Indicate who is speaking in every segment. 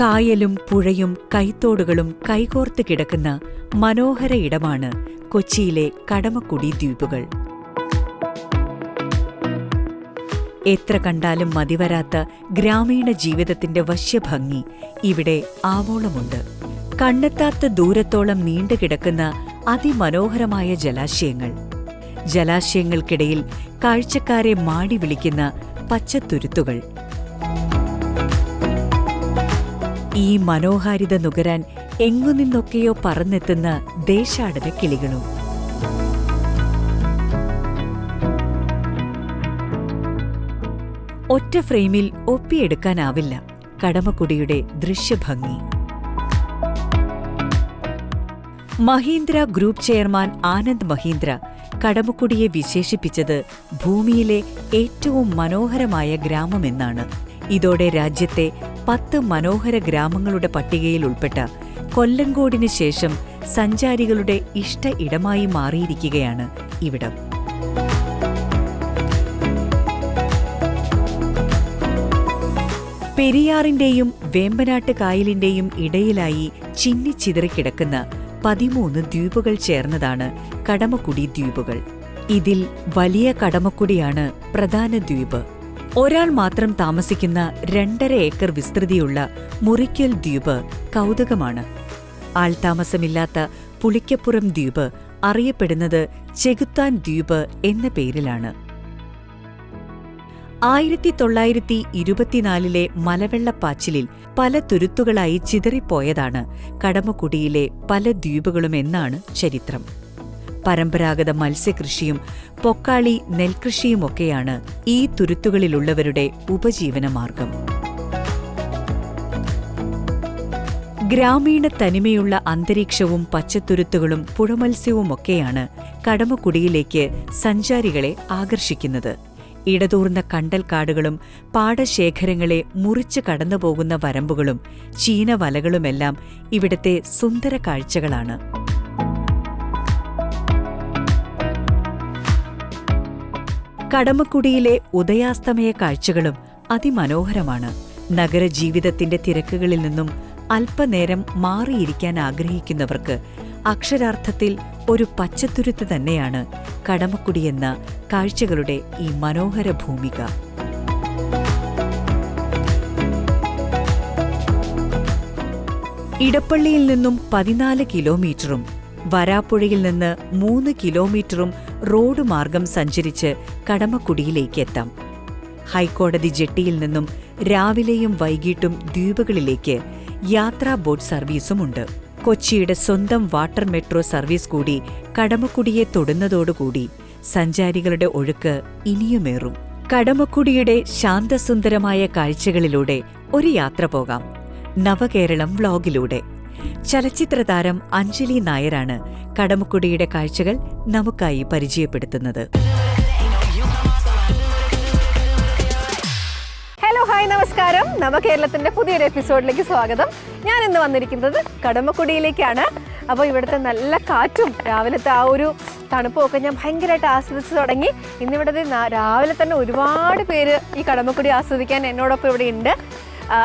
Speaker 1: കായലും പുഴയും കൈത്തോടുകളും കൈകോർത്ത് കിടക്കുന്ന മനോഹര ഇടമാണ് കൊച്ചിയിലെ കടമക്കുടി ദ്വീപുകൾ. എത്ര കണ്ടാലും മതിവരാത്ത ഗ്രാമീണ ജീവിതത്തിന്റെ വശ്യഭംഗി ഇവിടെ ആവോളമുണ്ട്. കണ്ണെത്താത്ത ദൂരത്തോളം നീണ്ടുകിടക്കുന്ന അതിമനോഹരമായ ജലാശയങ്ങൾ. ജലാശയങ്ങൾക്കിടയിൽ കാഴ്ചക്കാരെ മാടി വിളിക്കുന്ന പച്ചത്തുരുത്തുകൾ. ഈ മനോഹാരിത നുകരാൻ എങ്ങുനിന്നൊക്കെയോ പറന്നെത്തുന്ന ദേശാടന കിളികളും. ഒറ്റ ഫ്രെയിമിൽ ഒപ്പിയെടുക്കാനാവില്ല കടമക്കുടിയുടെ ദൃശ്യഭംഗി. മഹീന്ദ്ര ഗ്രൂപ്പ് ചെയർമാൻ ആനന്ദ് മഹീന്ദ്ര കടമക്കുടിയെ വിശേഷിപ്പിച്ചത് ഭൂമിയിലെ ഏറ്റവും മനോഹരമായ ഗ്രാമമെന്നാണ്. ഇതോടെ രാജ്യത്തെ പത്ത് മനോഹര ഗ്രാമങ്ങളുടെ പട്ടികയിൽ ഉൾപ്പെട്ട കൊല്ലങ്കോടിന് ശേഷം സഞ്ചാരികളുടെ ഇഷ്ട ഇടമായി മാറിയിരിക്കുകയാണ് ഇവിടം. പെരിയാറിന്റെയും വേമ്പനാട്ട് കായലിന്റെയും ഇടയിലായി ചിന്നിച്ചിതറിക്കിടക്കുന്ന പതിമൂന്ന് ദ്വീപുകൾ ചേർന്നതാണ് കടമക്കുടി ദ്വീപുകൾ. ഇതിൽ വലിയ കടമക്കുടിയാണ് പ്രധാന ദ്വീപ്. ഒരാൾ മാത്രം താമസിക്കുന്ന രണ്ടര ഏക്കർ വിസ്തൃതിയുള്ള മുറിക്കൽ ദ്വീപ് കൗതുകമാണ്. ആൾതാമസമില്ലാത്ത പുളിക്കപ്പുറം ദ്വീപ് അറിയപ്പെടുന്നത് ചെകുത്താൻ ദ്വീപ് എന്ന പേരിലാണ്. ആയിരത്തി തൊള്ളായിരത്തി ഇരുപത്തിനാലിലെ മലവെള്ളപ്പാച്ചിലിൽ പല തുരുത്തുകളായി ചിതറിപ്പോയതാണ് കടമക്കുടിയിലെ പല ദ്വീപുകളും എന്നാണ് ചരിത്രം. പരമ്പരാഗത മത്സ്യകൃഷിയും പൊക്കാളി നെൽകൃഷിയുമൊക്കെയാണ് ഈ തുരുത്തുകളിലുള്ളവരുടെ ഉപജീവനമാർഗം. ഗ്രാമീണ തനിമയുള്ള അന്തരീക്ഷവും പച്ചത്തുരുത്തുകളും പുഴമത്സ്യവുമൊക്കെയാണ് കടമക്കുടിയിലേക്ക് സഞ്ചാരികളെ ആകർഷിക്കുന്നത്. ഇടതൂർന്ന കണ്ടൽക്കാടുകളും പാടശേഖരങ്ങളെ മുറിച്ചു കടന്നുപോകുന്ന വരമ്പുകളും ചീനവലകളുമെല്ലാം ഇവിടത്തെ സുന്ദര കാഴ്ചകളാണ്. കടമക്കുടിയിലെ ഉദയാസ്തമയ കാഴ്ചകളും അതിമനോഹരമാണ്. നഗരജീവിതത്തിന്റെ തിരക്കുകളിൽ നിന്നും അല്പനേരം മാറിയിരിക്കാൻ ആഗ്രഹിക്കുന്നവർക്ക് അക്ഷരാർത്ഥത്തിൽ ഒരു പച്ചത്തുരുത്ത് തന്നെയാണ് കടമക്കുടിയെന്ന കാഴ്ചകളുടെ ഈ മനോഹര ഭൂമിക. ഇടപ്പള്ളിയിൽ നിന്നും പതിനാല് കിലോമീറ്ററും വരാപ്പുഴയിൽ നിന്ന് മൂന്ന് കിലോമീറ്ററും റോഡ് മാർഗം സഞ്ചരിച്ച് കടമക്കുടിയിലേക്ക് എത്താം ഹൈക്കോടതി ജെട്ടിയിൽ നിന്നും രാവിലെയും വൈകിട്ടും ദ്വീപുകളിലേക്ക് യാത്രാ ബോട്ട് സർവീസുമുണ്ട്. കൊച്ചിയുടെ സ്വന്തം വാട്ടർ മെട്രോ സർവീസ് കൂടി കടമക്കുടിയെ തൊടുന്നതോടുകൂടി സഞ്ചാരികളുടെ ഒഴുക്ക് ഇനിയുമേറും. കടമക്കുടിയുടെ ശാന്തസുന്ദരമായ കാഴ്ചകളിലൂടെ ഒരു യാത്ര പോകാം. നവകേരളം വ്ലോഗിലൂടെ ചലച്ചിത്രതാരം അഞ്ജലി നായരാണ് കടമക്കുടിയുടെ കാഴ്ചകൾ നമുക്കായി പരിചയപ്പെടുത്തുന്നത്.
Speaker 2: ഹായ് നമസ്കാരം. നവകേരളത്തിന്റെ പുതിയൊരു എപ്പിസോഡിലേക്ക് സ്വാഗതം. ഞാൻ ഇന്ന് വന്നിരിക്കുന്നത് കടമക്കുടിയിലേക്കാണ്. അപ്പോൾ ഇവിടുത്തെ നല്ല കാറ്റും രാവിലത്തെ ആ ഒരു തണുപ്പൊക്കെ ഞാൻ ഭയങ്കരമായിട്ട് ആസ്വദിച്ച് തുടങ്ങി. ഇന്നിവിടെ രാവിലെ തന്നെ ഒരുപാട് പേര് ഈ കടമക്കുടി ആസ്വദിക്കാൻ എന്നോടൊപ്പം ഇവിടെ ഉണ്ട്.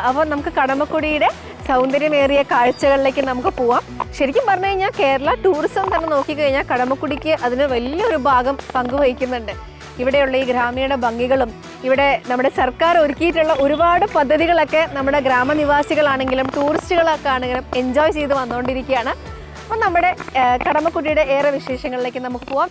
Speaker 2: അപ്പോൾ നമുക്ക് കടമക്കുടിയുടെ സൗന്ദര്യമേറിയ കാഴ്ചകളിലേക്ക് നമുക്ക് പോവാം. ശരിക്കും പറഞ്ഞു കഴിഞ്ഞാൽ കേരള ടൂറിസം തന്നെ നോക്കിക്കഴിഞ്ഞാൽ കടമക്കുടിക്ക് അതിന് വലിയൊരു ഭാഗം പങ്കുവഹിക്കുന്നുണ്ട്. ഇവിടെയുള്ള ഈ ഗ്രാമീണ ഭംഗികളും ഇവിടെ നമ്മുടെ സർക്കാർ ഒരുക്കിയിട്ടുള്ള ഒരുപാട് പദ്ധതികളൊക്കെ നമ്മുടെ ഗ്രാമനിവാസികളാണെങ്കിലും ടൂറിസ്റ്റുകളൊക്കെ ആണെങ്കിലും എൻജോയ് ചെയ്ത് വന്നുകൊണ്ടിരിക്കുകയാണ്. അപ്പം നമ്മുടെ കടമക്കുട്ടിയുടെ ഏറെ വിശേഷങ്ങളിലേക്ക് നമുക്ക് പോവാം.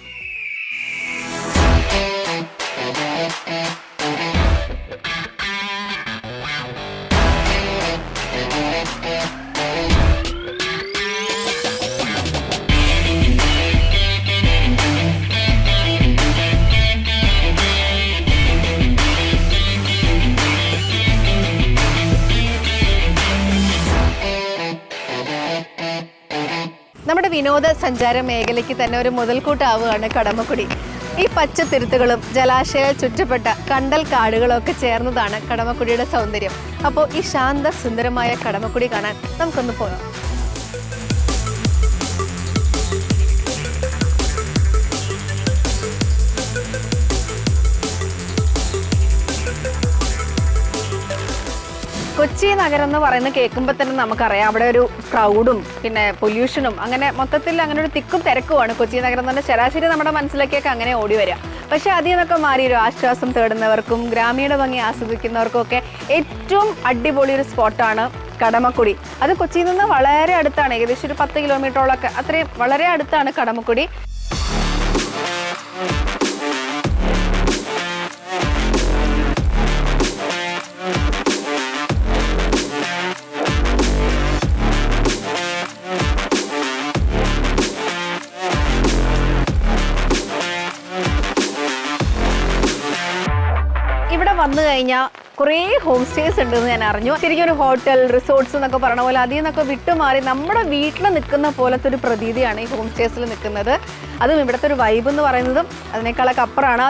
Speaker 2: നമ്മുടെ വിനോദ സഞ്ചാര മേഖലയ്ക്ക് തന്നെ ഒരു മുതൽക്കൂട്ടാവുകയാണ് കടമക്കുടി. ഈ പച്ചത്തിരുത്തുകളും ജലാശയ ചുറ്റപ്പെട്ട കണ്ടൽ കാടുകളും ഒക്കെ ചേർന്നതാണ് കടമക്കുടിയുടെ സൗന്ദര്യം. അപ്പോൾ ഈ ശാന്ത സുന്ദരമായ കടമക്കുടി കാണാൻ നമുക്കൊന്ന് പോകാം. കൊച്ചി നഗരം എന്ന് പറയുന്നത് കേൾക്കുമ്പോൾ തന്നെ നമുക്കറിയാം. അവിടെ ഒരു ക്രൗഡും പിന്നെ പൊല്യൂഷനും അങ്ങനെ മൊത്തത്തിൽ അങ്ങനെ ഒരു തിക്കും തിരക്കുമാണ് കൊച്ചി നഗരം എന്ന് പറഞ്ഞാൽ ശരാശരി നമ്മുടെ മനസ്സിലേക്കൊക്കെ അങ്ങനെ ഓടി വരിക പക്ഷേ അതിൽ നിന്നൊക്കെ മാറി ഒരു ആശ്വാസം തേടുന്നവർക്കും ഗ്രാമീണ ഭംഗി ആസ്വദിക്കുന്നവർക്കും ഒക്കെ ഏറ്റവും അടിപൊളി ഒരു സ്പോട്ടാണ് കടമക്കുടി. അത് കൊച്ചിയിൽ നിന്ന് വളരെ അടുത്താണ്. ഏകദേശം ഒരു പത്ത് കിലോമീറ്ററോളൊക്കെ അത്രയും വളരെ അടുത്താണ് കടമക്കുടി. കഴിഞ്ഞാൽ കുറേ ഹോം സ്റ്റേസ് ഉണ്ടെന്ന് ഞാൻ അറിഞ്ഞു. ശരിക്കും ഒരു ഹോട്ടൽ റിസോർട്ട്സ് എന്നൊക്കെ പറഞ്ഞ പോലെ അതിൽ നിന്നൊക്കെ വിട്ടുമാറി നമ്മുടെ വീട്ടിൽ നിൽക്കുന്ന പോലത്തെ ഒരു പ്രതീതിയാണ് ഈ ഹോം സ്റ്റേസിൽ നിൽക്കുന്നത്. അതും ഇവിടുത്തെ ഒരു വൈബ് എന്ന് പറയുന്നതും അതിനേക്കാളൊക്കെ അപ്പുറമാണ്.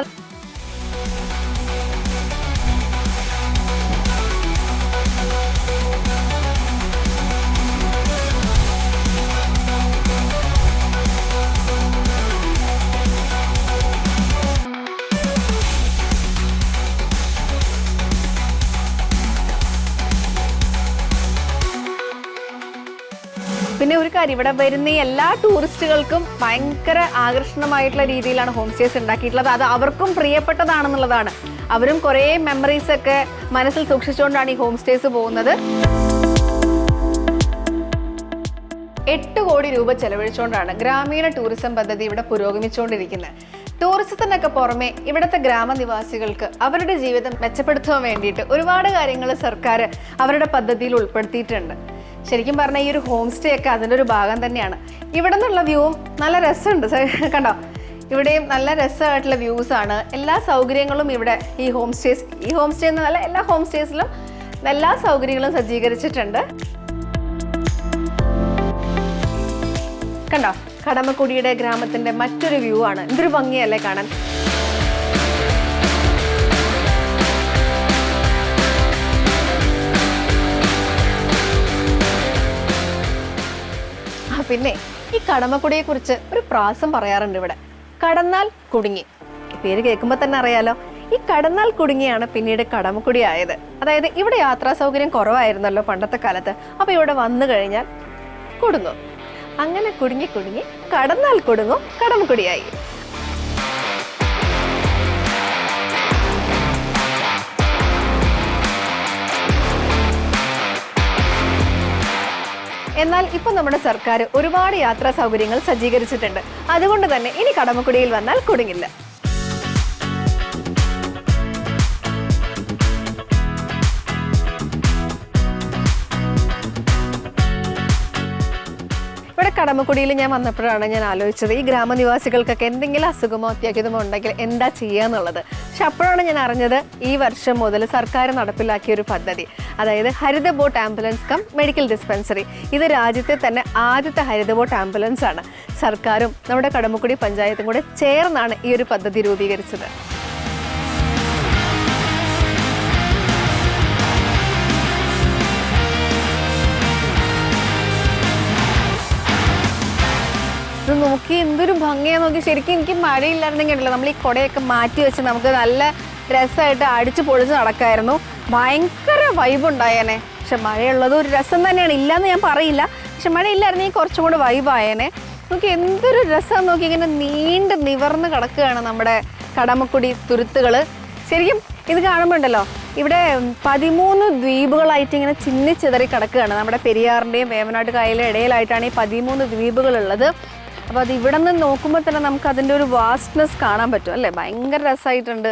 Speaker 2: ഒരു കാര്യം. ഇവിടെ വരുന്ന എല്ലാ ടൂറിസ്റ്റുകൾക്കും ഭയങ്കര ആകർഷണമായിട്ടുള്ള രീതിയിലാണ് ഹോം സ്റ്റേസ് ഉണ്ടാക്കിയിട്ടുള്ളത്. അത് അവർക്കും പ്രിയപ്പെട്ടതാണെന്നുള്ളതാണ്. അവരും കുറേ മെമ്മറീസ് ഒക്കെ മനസ്സിൽ സൂക്ഷിച്ചുകൊണ്ടാണ് ഈ ഹോം സ്റ്റേസ് പോകുന്നത്. എട്ട് കോടി രൂപ ചെലവഴിച്ചുകൊണ്ടാണ് ഗ്രാമീണ ടൂറിസം പദ്ധതി ഇവിടെ പുരോഗമിച്ചുകൊണ്ടിരിക്കുന്നത്. ടൂറിസത്തിനൊക്കെ പുറമെ ഇവിടുത്തെ ഗ്രാമനിവാസികൾക്ക് അവരുടെ ജീവിതം മെച്ചപ്പെടുത്താൻ വേണ്ടിയിട്ട് ഒരുപാട് കാര്യങ്ങൾ സർക്കാർ അവരുടെ പദ്ധതിയിൽ ഉൾപ്പെടുത്തിയിട്ടുണ്ട്. ശരിക്കും പറഞ്ഞാൽ ഈ ഒരു ഹോം സ്റ്റേ ഒക്കെ അതിന്റെ ഒരു ഭാഗം തന്നെയാണ്. ഇവിടെ നിന്നുള്ള വ്യൂവും നല്ല രസമുണ്ട്. കണ്ടോ? ഇവിടെയും നല്ല രസമായിട്ടുള്ള ആണ്. എല്ലാ സൗകര്യങ്ങളും ഇവിടെ ഈ ഹോം സ്റ്റേസ് ഈ ഹോം സ്റ്റേ എന്നല്ല എല്ലാ ഹോം സ്റ്റേസിലും എല്ലാ സൗകര്യങ്ങളും സജ്ജീകരിച്ചിട്ടുണ്ട്. കണ്ടോ? കടമക്കുടിയുടെ ഗ്രാമത്തിന്റെ മറ്റൊരു വ്യൂ ആണ്. എന്തൊരു ഭംഗിയല്ലേ കാണാൻ. പിന്നെ ഈ കടമക്കുടിയെ കുറിച്ച് ഒരു പ്രാസം പറയാറുണ്ട് ഇവിടെ. കടന്നാൽ കുടുങ്ങി. പേര് കേൾക്കുമ്പോൾ തന്നെ അറിയാലോ. ഈ കടന്നാൽ കുടുങ്ങിയാണ് പിന്നീട് കടമക്കുടി ആയത് അതായത് ഇവിടെ യാത്രാ സൗകര്യം കുറവായിരുന്നല്ലോ പണ്ടത്തെ കാലത്ത്. അപ്പോൾ ഇവിടെ വന്നു കഴിഞ്ഞാൽ കുടുങ്ങും അങ്ങനെ കുടുങ്ങി കുടുങ്ങി കടന്നാൽ കുടുങ്ങും കടമക്കുടിയായി. എന്നാൽ ഇപ്പോൾ നമ്മുടെ സർക്കാർ ഒരുപാട് യാത്രാ സൗകര്യങ്ങൾ സജ്ജീകരിച്ചിട്ടുണ്ട്. അതുകൊണ്ട് തന്നെ ഇനി കടമക്കുടിയിൽ വന്നാൽ കുടുങ്ങില്ല. കടമക്കുടിയിൽ ഞാൻ വന്നപ്പോഴാണ് ഞാൻ ആലോചിച്ചത് ഈ ഗ്രാമനിവാസികൾക്കൊക്കെ എന്തെങ്കിലും അസുഖമോ അത്യാഹിതമോ ഉണ്ടെങ്കിൽ എന്താ ചെയ്യുക എന്നുള്ളത്. പക്ഷെ അപ്പോഴാണ് ഞാൻ അറിഞ്ഞത് ഈ വർഷം മുതൽ സർക്കാർ നടപ്പിലാക്കിയ ഒരു പദ്ധതി. അതായത് ഹരിത boat ambulance cum medical dispensary. ഇത് രാജ്യത്തെ തന്നെ ആദ്യത്തെ ഹരിത ബോട്ട് ആംബുലൻസ് ആണ് സർക്കാരും നമ്മുടെ കടമക്കുടി പഞ്ചായത്തും കൂടെ ചേർന്നാണ് ഈ ഒരു പദ്ധതി രൂപീകരിച്ചത്. ഇത് നോക്കി എന്തൊരു ഭംഗിയാ നോക്കി. ശരിക്കും എനിക്ക് മഴയില്ലായിരുന്നെങ്കിൽ ഉണ്ടല്ലോ നമ്മൾ ഈ കൊടയൊക്കെ മാറ്റി വെച്ച് നമുക്ക് നല്ല രസമായിട്ട് അടിച്ചു പൊളിച്ച് നടക്കായിരുന്നു. ഭയങ്കര വൈബ് ഉണ്ടായേനെ. പക്ഷെ മഴയുള്ളത് ഒരു രസം തന്നെയാണ്. ഇല്ലയെന്ന് ഞാൻ പറയില്ല. പക്ഷെ മഴയില്ലായിരുന്നെങ്കിൽ കുറച്ചും കൂടെ വൈബായേനെ നോക്കി എന്തൊരു രസം നോക്കി ഇങ്ങനെ നീണ്ട് നിവർന്ന് കിടക്കുകയാണ് നമ്മുടെ കടമക്കുടി തുരുത്തുകൾ ശരിക്കും ഇത് കാണുമ്പോണ്ടല്ലോ ഇവിടെ പതിമൂന്ന് ദ്വീപുകളായിട്ട് ഇങ്ങനെ ചിന്നിച്ചിതറി കിടക്കുകയാണ്. നമ്മുടെ പെരിയാറിന്റെയും വേമനാട്ട് ഇടയിലായിട്ടാണ് ഈ പതിമൂന്ന് ദ്വീപുകളുള്ളത്. അപ്പോൾ അത് ഇവിടെ നിന്ന് നോക്കുമ്പോൾ തന്നെ നമുക്ക് അതിന്റെ ഒരു വാസ്റ്റ്നെസ് കാണാൻ പറ്റും അല്ലേ? ഭയങ്കര രസമായിട്ടുണ്ട്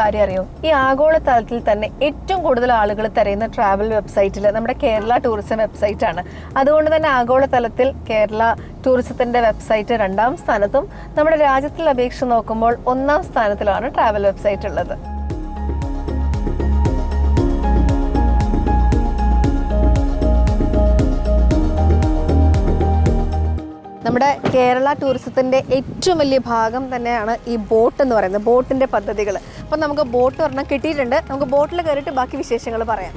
Speaker 2: കാര്യം അറിയോ? ഈ ആഗോള തലത്തിൽ തന്നെ ഏറ്റവും കൂടുതൽ ആളുകൾ തിരയുന്ന ട്രാവൽ വെബ്സൈറ്റിൽ നമ്മുടെ കേരള ടൂറിസം വെബ്സൈറ്റ് ആണ്. അതുകൊണ്ട് തന്നെ ആഗോള തലത്തിൽ കേരള ടൂറിസത്തിന്റെ വെബ്സൈറ്റ് രണ്ടാം സ്ഥാനത്തും നമ്മുടെ രാജ്യത്തിൽ അപേക്ഷ നോക്കുമ്പോൾ ഒന്നാം സ്ഥാനത്തിലാണ് ട്രാവൽ വെബ്സൈറ്റ് ഉള്ളത്. നമ്മുടെ കേരള ടൂറിസത്തിന്റെ ഏറ്റവും വലിയ ഭാഗം തന്നെയാണ് ഈ ബോട്ട് എന്ന് പറയുന്നത്. ബോട്ടിന്റെ പദ്ധതികൾ അപ്പം നമുക്ക് ബോട്ട് ഒരെണ്ണം കിട്ടിയിട്ടുണ്ട്. നമുക്ക് ബോട്ടിൽ കയറിയിട്ട് ബാക്കി വിശേഷങ്ങൾ പറയാം.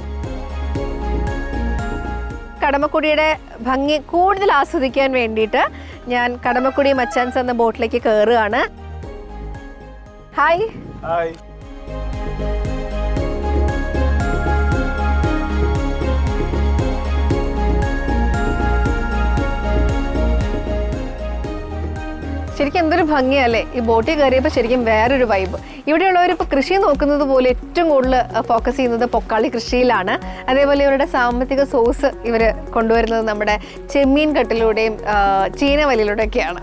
Speaker 2: കടമക്കുടിയുടെ ഭംഗി കൂടുതൽ ആസ്വദിക്കാൻ വേണ്ടിയിട്ട് ഞാൻ കടമക്കുടി മച്ചാൻസ് എന്ന ബോട്ടിലേക്ക് കയറുകയാണ്. ഹായ്
Speaker 3: ഹായ്
Speaker 2: ശരിക്കും എന്തൊരു ഭംഗിയല്ലേ? ഈ ബോട്ടിൽ കയറിയപ്പോൾ ശരിക്കും വേറൊരു വൈബ് ഇവിടെയുള്ളവർ ഇപ്പോൾ കൃഷി നോക്കുന്നത് പോലെ ഏറ്റവും കൂടുതൽ ഫോക്കസ് ചെയ്യുന്നത് പൊക്കാളി കൃഷിയിലാണ്. അതേപോലെ ഇവരുടെ സാമ്പത്തിക സോഴ്സ് ഇവർ കൊണ്ടുവരുന്നത് നമ്മുടെ ചെമ്മീൻ കട്ടിലൂടെയും ചീനവലിലൂടെയൊക്കെയാണ്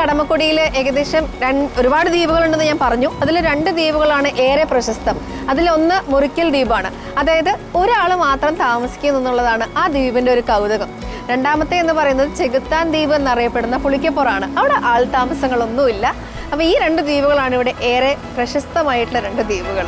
Speaker 2: കടമക്കുടിയിൽ ഏകദേശം ഒരുപാട് ദ്വീപുകളുണ്ടെന്ന് ഞാൻ പറഞ്ഞു. അതിൽ രണ്ട് ദ്വീപുകളാണ് ഏറെ പ്രശസ്തം. അതിലൊന്ന് മുറിക്കൽ ദ്വീപാണ്. അതായത് ഒരാൾ മാത്രം താമസിക്കുന്നു എന്നുള്ളതാണ് ആ ദ്വീപിന്റെ ഒരു കൗതുകം. രണ്ടാമത്തെ എന്ന് പറയുന്നത് ചെകുത്താൻ ദ്വീപ് എന്നറിയപ്പെടുന്ന പുളിക്കപ്പുറാണ്. അവിടെ ആൾ താമസങ്ങളൊന്നുമില്ല. അപ്പോൾ ഈ രണ്ട് ദ്വീപുകളാണ് ഇവിടെ ഏറെ പ്രശസ്തമായിട്ടുള്ള രണ്ട് ദ്വീപുകൾ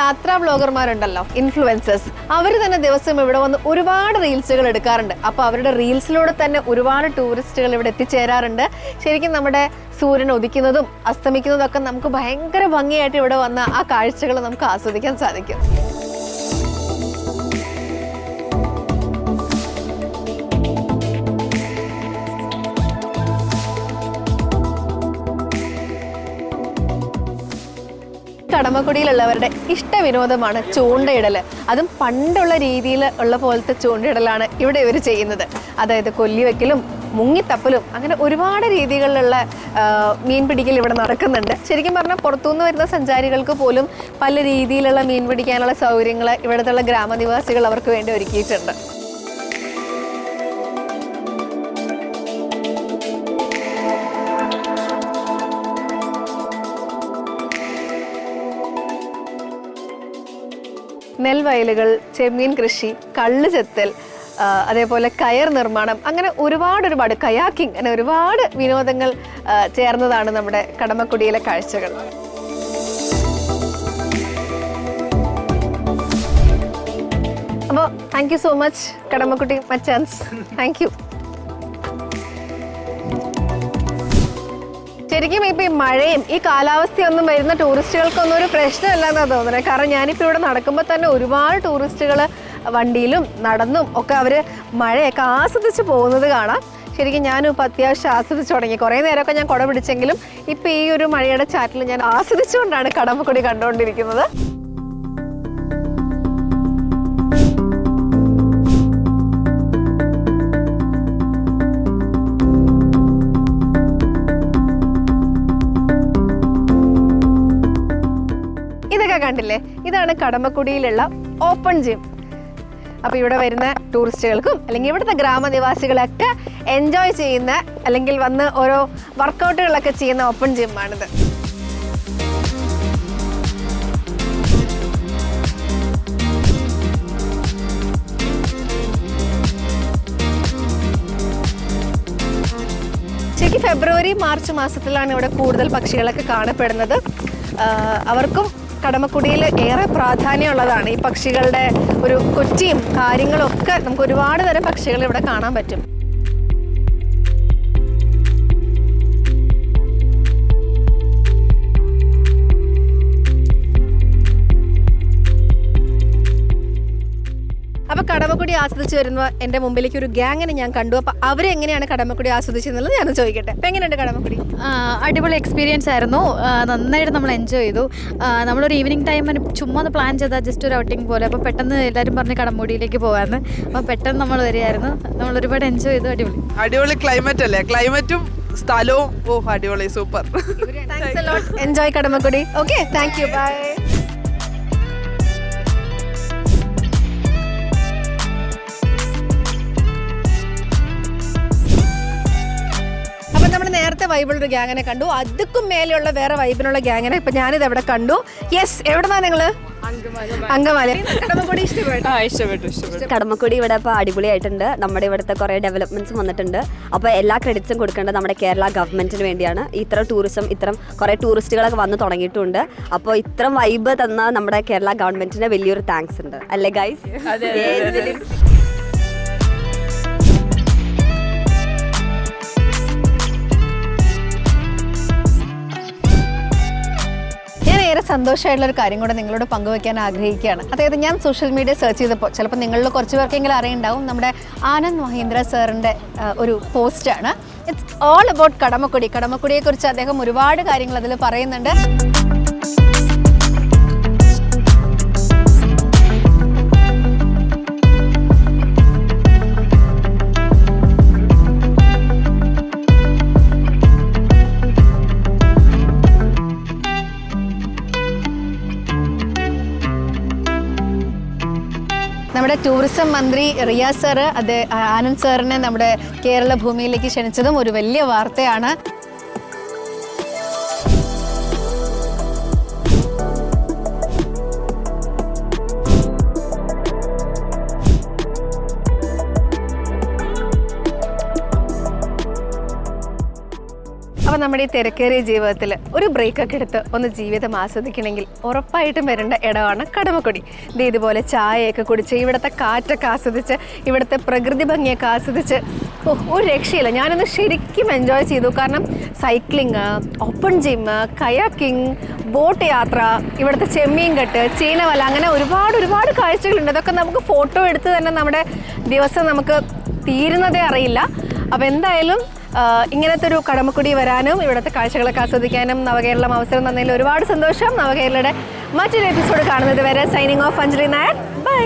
Speaker 2: യാത്രാ ബ്ലോഗർമാരുണ്ടല്ലോ ഇൻഫ്ലുവൻസേഴ്സ് അവർ തന്നെ ദിവസം ഇവിടെ വന്ന് ഒരുപാട് റീൽസുകൾ എടുക്കാറുണ്ട്. അപ്പോൾ അവരുടെ റീൽസിലൂടെ തന്നെ ഒരുപാട് ടൂറിസ്റ്റുകൾ ഇവിടെ എത്തിച്ചേരാറുണ്ട്. ശരിക്കും നമ്മുടെ സൂര്യൻ ഉദിക്കുന്നതും അസ്തമിക്കുന്നതും ഒക്കെ നമുക്ക് ഭയങ്കര ഭംഗിയായിട്ട് ഇവിടെ വന്ന ആ കാഴ്ചകൾ നമുക്ക് ആസ്വദിക്കാൻ സാധിക്കും. കടമക്കുടിയിലുള്ളവരുടെ ഇഷ്ട വിനോദമാണ് ചൂണ്ടയിടൽ അതും പണ്ടുള്ള രീതിയിൽ ഉള്ള പോലത്തെ ചൂണ്ടയിടലാണ് ഇവിടെ ഇവർ ചെയ്യുന്നത്. അതായത് കൊല്ലിവെക്കലും മുങ്ങിത്തപ്പലും അങ്ങനെ ഒരുപാട് രീതികളിലുള്ള മീൻ പിടിക്കൽ ഇവിടെ നടക്കുന്നുണ്ട്. ശരിക്കും പറഞ്ഞാൽ പുറത്തുനിന്ന് വരുന്ന സഞ്ചാരികൾക്ക് പോലും പല രീതിയിലുള്ള മീൻ പിടിക്കാനുള്ള സൗകര്യങ്ങൾ ഇവിടുത്തെ ഗ്രാമനിവാസികൾ അവർക്ക് വേണ്ടി ഒരുക്കിയിട്ടുണ്ട്. നെൽവയലുകൾ ചെമ്മീൻ കൃഷി കള്ള് ചെത്തൽ അതേപോലെ കയർ നിർമ്മാണം അങ്ങനെ ഒരുപാട് ഒരുപാട് കയാക്കിംഗ് അങ്ങനെ ഒരുപാട് വിനോദങ്ങൾ ചേർന്നതാണ് നമ്മുടെ കടമക്കുടിയിലെ കാഴ്ചകൾ. അപ്പോൾ thank you so much Kadamakudy മച്ചാൻസ്. Thank you ശരിക്കും ഇപ്പൊ ഈ മഴയും ഈ കാലാവസ്ഥയൊന്നും വരുന്ന ടൂറിസ്റ്റുകൾക്കൊന്നും ഒരു പ്രശ്നമല്ല എന്നാണ് തോന്നുന്നത് കാരണം ഞാനിപ്പോൾ ഇവിടെ നടക്കുമ്പോൾ തന്നെ ഒരുപാട് ടൂറിസ്റ്റുകൾ വണ്ടിയിലും നടന്നും ഒക്കെ അവർ മഴയൊക്കെ ആസ്വദിച്ച് പോകുന്നത് കാണാം. ശരിക്കും ഞാനും ഇപ്പം അത്യാവശ്യം ആസ്വദിച്ച് തുടങ്ങി. കുറേ നേരമൊക്കെ ഞാൻ കുട പിടിച്ചെങ്കിലും ഇപ്പം ഈ ഒരു മഴയുടെ ചാറ്റിൽ ഞാൻ ആസ്വദിച്ചുകൊണ്ടാണ് കടമക്കുടി കണ്ടുകൊണ്ടിരിക്കുന്നത്. കണ്ടില്ലേ? ഇതാണ് കടമക്കുടിയിലുള്ള ഓപ്പൺ ജിം അപ്പോൾ ഇവിടെ വരുന്ന ടൂറിസ്റ്റുകൾക്കും അല്ലെങ്കിൽ ഇവിടുത്തെ ഗ്രാമനിവാസികളൊക്കെ എൻജോയ് ചെയ്യുന്ന അല്ലെങ്കിൽ വന്ന് ഓരോ വർക്കൗട്ടുകളൊക്കെ ചെയ്യുന്ന ഓപ്പൺ ജിമ്മാണിത് ശരിക്കും ഫെബ്രുവരി മാർച്ച് മാസത്തിലാണ് ഇവിടെ കൂടുതൽ പക്ഷികളൊക്കെ കാണപ്പെടുന്നത്. അവർക്കും കടമക്കുടിയിൽ ഏറെ പ്രാധാന്യമുള്ളതാണ് ഈ പക്ഷികളുടെ ഒരു കൊച്ചിയും കാര്യങ്ങളും ഒക്കെ നമുക്ക് ഒരുപാട് തരം പക്ഷികൾ ഇവിടെ കാണാൻ പറ്റും. അപ്പൊ കടമക്കുടി ആസ്വദിച്ച് വരുന്ന എന്റെ മുമ്പിലേക്ക് ഒരു ഗ്യാങ്ങിനെ ഞാൻ കണ്ടു. അപ്പൊ അവരെങ്ങനെയാണ് കടമക്കുടി ആസ്വദിച്ചെന്നുള്ളത് ഞാൻ ചോദിക്കട്ടെ. അപ്പൊ എങ്ങനെയുണ്ട് കടമക്കുടി?
Speaker 4: അടിപൊളി എക്സ്പീരിയൻസ് ആയിരുന്നു. നന്നായിട്ട് നമ്മൾ എൻജോയ് ചെയ്തു. നമ്മളൊരു ഈവനിങ് ടൈം ചുമ്മാ ഒന്ന് പ്ലാൻ ചെയ്താൽ ജസ്റ്റ് ഒരു ഔട്ടിങ് പോലെ. അപ്പോൾ പെട്ടെന്ന് എല്ലാവരും പറഞ്ഞ് കടമുടിയിലേക്ക് പോകാമെന്ന് അപ്പോൾ പെട്ടെന്ന് നമ്മൾ വരികയായിരുന്നു. നമ്മൾ ഒരുപാട് എൻജോയ് ചെയ്തു. അടിപൊളി.
Speaker 3: അടിപൊളി ക്ലൈമറ്റ് അല്ലേ? ക്ലൈമറ്റും സ്ഥലവും ഓ അടിപൊളി super
Speaker 2: enjoy Kadamakudy. Okay thank you bye നേരത്തെ വൈബിളൊരു ഗ്യാങ്ങിനെ കണ്ടു. അതുക്കും മേലെയുള്ള വേറെ വൈബിനുള്ള ഗ്യാങ്ങിനെ ഇപ്പൊ ഞാനിത് എവിടെ കണ്ടു. യെസ് എവിടെന്നാ നിങ്ങൾ? അങ്കമാലി. കടമക്കുടി ഇഷ്ടപ്പെട്ടു.
Speaker 5: കടമക്കുടി ഇവിടെ ഇപ്പോൾ അടിപൊളിയായിട്ടുണ്ട്. നമ്മുടെ ഇവിടുത്തെ കുറേ ഡെവലപ്മെന്റ്സ് വന്നിട്ടുണ്ട്. അപ്പോൾ എല്ലാ ക്രെഡിറ്റ്സും കൊടുക്കേണ്ടത് നമ്മുടെ കേരള ഗവൺമെന്റിന് വേണ്ടിയാണ്. ഇത്ര ടൂറിസം ഇത്തരം കുറേ ടൂറിസ്റ്റുകളൊക്കെ വന്ന് തുടങ്ങിയിട്ടുണ്ട്. അപ്പോൾ ഇത്ര വൈബ് തന്ന നമ്മുടെ കേരള ഗവൺമെന്റിന് വലിയൊരു താങ്ക്സ് ഉണ്ട്. അല്ലേ ഗൈസ്
Speaker 2: സന്തോഷമായിട്ടുള്ള ഒരു കാര്യം കൂടെ നിങ്ങളോട് പങ്കുവെക്കാൻ ആഗ്രഹിക്കുകയാണ്. അതായത് ഞാൻ സോഷ്യൽ മീഡിയ സെർച്ച് ചെയ്തപ്പോൾ ചിലപ്പോൾ നിങ്ങളിൽ കുറച്ച് പേർക്കെങ്കിലും അറിയുണ്ടാവും. നമ്മുടെ ആനന്ദ് മഹീന്ദ്ര സാറിന്റെ ഒരു പോസ്റ്റാണ് ഇറ്റ്സ് ഓൾ അബൌട്ട് കടമക്കുടി. കടമക്കുടിയെക്കുറിച്ച് അദ്ദേഹം ഒരുപാട് കാര്യങ്ങൾ അതിൽ പറയുന്നുണ്ട്. നമ്മുടെ ടൂറിസം മന്ത്രി റിയാസ് സാറ് അത് ആനന്ദ് സാറിനെ നമ്മുടെ കേരള ഭൂമിയിലേക്ക് ക്ഷണിച്ചതും ഒരു വലിയ വാർത്തയാണ്. നമ്മുടെ ഈ തിരക്കേറിയ ജീവിതത്തിൽ ഒരു ബ്രേക്കൊക്കെ എടുത്ത് ഒന്ന് ജീവിതം ആസ്വദിക്കണമെങ്കിൽ ഉറപ്പായിട്ടും വരേണ്ട ഇടമാണ് കടമക്കുടി ഇത് ഇതുപോലെ ചായയൊക്കെ കുടിച്ച് ഇവിടുത്തെ കാറ്റൊക്കെ ആസ്വദിച്ച് ഇവിടുത്തെ പ്രകൃതി ഭംഗിയൊക്കെ ആസ്വദിച്ച് ഒരു രക്ഷയില്ല. ഞാനൊന്ന് ശരിക്കും എൻജോയ് ചെയ്തു. കാരണം cycling open gym kayaking boat യാത്ര ഇവിടുത്തെ ചെമ്മീൻ കെട്ട് ചീനവല അങ്ങനെ ഒരുപാട് ഒരുപാട് കാഴ്ചകളുണ്ട്. അതൊക്കെ നമുക്ക് ഫോട്ടോ എടുത്ത് തന്നെ നമ്മുടെ ദിവസം നമുക്ക് തീരുന്നതേ അറിയില്ല. അപ്പോൾ എന്തായാലും ഇങ്ങനത്തെ ഒരു കടമക്കുടി വരാനും ഇവിടുത്തെ കാഴ്ചകളൊക്കെ ആസ്വദിക്കാനും നവകേരളം അവസരം തന്നതിൽ ഒരുപാട് സന്തോഷം. നവകേരളയുടെ മറ്റൊരു എപ്പിസോഡ് കാണുന്നത് വരെ signing off Anjali Nair. Bye